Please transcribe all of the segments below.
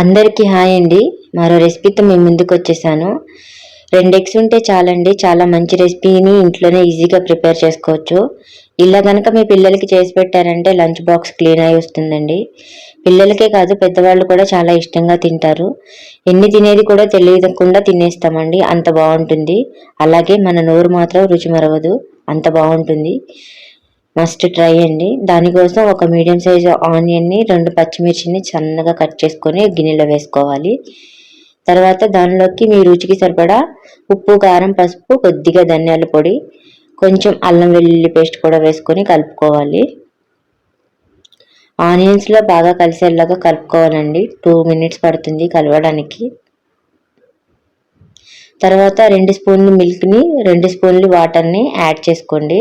అందరికీ హాయ్ అండి. మరో రెసిపీతో మేము ముందుకు వచ్చేసాను. రెండు ఎగ్స్ ఉంటే చాలండి. చాలా మంచి రెసిపీని ఇంట్లోనే ఈజీగా ప్రిపేర్ చేసుకోవచ్చు. ఇలా కనుక మీ పిల్లలకి చేసి పెట్టారంటే లంచ్ బాక్స్ క్లీన్ అయి వస్తుందండి. పిల్లలకే కాదు పెద్దవాళ్ళు కూడా చాలా ఇష్టంగా తింటారు. ఎన్ని తినేది కూడా తెలియకుండా తినేస్తామండి. అంత బాగుంటుంది. అలాగే మన నోరు మాత్రం రుచి మరవదు. అంత బాగుంటుంది. మస్ట్ ట్రై అండి. దానికోసం ఒక మీడియం సైజు ఆనియన్ని రెండు పచ్చిమిర్చిని సన్నగా కట్ చేసుకొని గిన్నెలో వేసుకోవాలి. తర్వాత దానిలోకి మీ రుచికి సరిపడా ఉప్పు కారం పసుపు కొద్దిగా ధనియాల పొడి కొంచెం అల్లం వెల్లుల్లి పేస్ట్ కూడా వేసుకొని కలుపుకోవాలి. ఆనియన్స్లో బాగా కలిసేలాగా కలుపుకోవాలండి. టూ మినిట్స్ పడుతుంది కలవడానికి. తర్వాత రెండు స్పూన్లు మిల్క్ని రెండు స్పూన్లు వాటర్ని యాడ్ చేసుకోండి.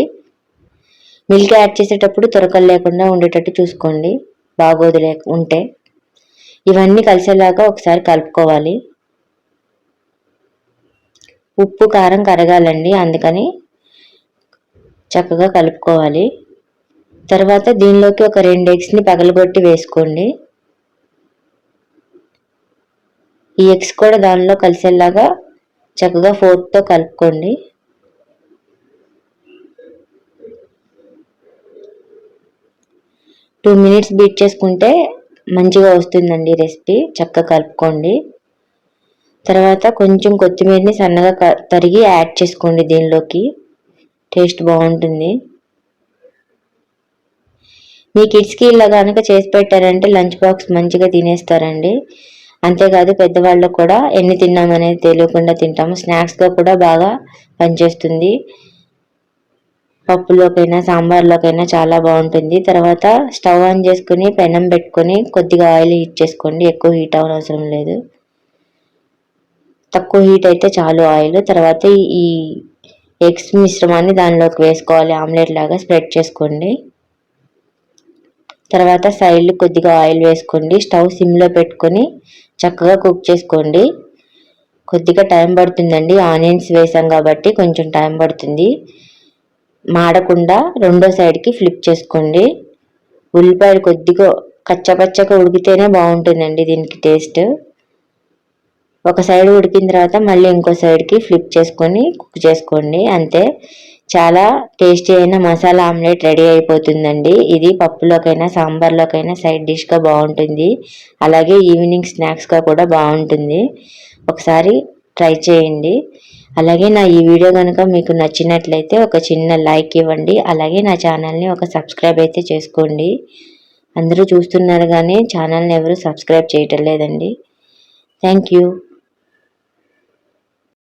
మిల్క్ యాడ్ చేసేటప్పుడు తొరకలు లేకుండా ఉండేటట్టు చూసుకోండి. బాగోదు లేక ఉంటే. ఇవన్నీ కలిసేలాగా ఒకసారి కలుపుకోవాలి. ఉప్పు కారం కరగాలండి అందుకని చక్కగా కలుపుకోవాలి. తర్వాత దీనిలోకి ఒక రెండు ఎగ్స్ని పగలగొట్టి వేసుకోండి. ఈ ఎగ్స్ కూడా దానిలో కలిసేలాగా చక్కగా ఫోర్క్తో కలుపుకోండి. టూ మినిట్స్ బీట్ చేసుకుంటే మంచిగా వస్తుందండి రెసిపీ. చక్కగా కలుపుకోండి. తర్వాత కొంచెం కొత్తిమీరని సన్నగా తరిగి యాడ్ చేసుకోండి దీనిలోకి. టేస్ట్ బాగుంటుంది. మీ కిడ్స్కి ఇలా కనుక చేసి పెట్టారంటే లంచ్ బాక్స్ మంచిగా తినేస్తారండి. అంతేకాదు పెద్దవాళ్ళు కూడా ఎన్ని తిన్నామనేది తెలియకుండా తింటాము. స్నాక్స్గా కూడా బాగా పనిచేస్తుంది. పప్పులోకైనా సాంబార్లోకైనా చాలా బాగుంటుంది. తర్వాత స్టవ్ ఆన్ చేసుకుని పెనం పెట్టుకొని కొద్దిగా ఆయిల్ హీట్ చేసుకోండి. ఎక్కువ హీట్ అవనవసరం లేదు. తక్కువ హీట్ అయితే చాలు ఆయిల్. తర్వాత ఈ ఎగ్స్ మిశ్రమాన్ని దానిలోకి వేసుకోవాలి. ఆమ్లెట్ లాగా స్ప్రెడ్ చేసుకోండి. తర్వాత సైడ్ కొద్దిగా ఆయిల్ వేసుకోండి. స్టవ్ సిమ్లో పెట్టుకొని చక్కగా కుక్ చేసుకోండి. కొద్దిగా టైం పడుతుందండి. ఆనియన్స్ వేసాం కాబట్టి కొంచెం టైం పడుతుంది. మాడకుండా రెండో సైడ్కి ఫ్లిప్ చేసుకోండి. ఉల్లిపాయలు కొద్దిగా కచ్చపచ్చగా ఉడికితేనే బాగుంటుందండి దీనికి టేస్ట్ ఒక సైడ్ ఉడికిన తర్వాత మళ్ళీ ఇంకో సైడ్కి ఫ్లిప్ చేసుకొని కుక్ చేసుకోండి. అంతే. చాలా టేస్టీ అయిన మసాలా ఆమ్లెట్ రెడీ అయిపోతుందండి. ఇది పప్పులోకైనా సాంబార్లోకైనా సైడ్ డిష్గా బాగుంటుంది. అలాగే ఈవినింగ్ స్నాక్స్గా కూడా బాగుంటుంది. ఒకసారి ట్రై చేయండి. అలాగే నా ఈ వీడియో కనుక మీకు నచ్చినట్లయితే ఒక చిన్న లైక్ ఇవ్వండి. అలాగే నా ఛానల్ని ఒక సబ్స్క్రైబ్ అయితే చేసుకోండి. అందరూ చూస్తున్నారు కానీ ఛానల్ని ఎవరు సబ్స్క్రైబ్ చేయటం లేదండి. Thank you.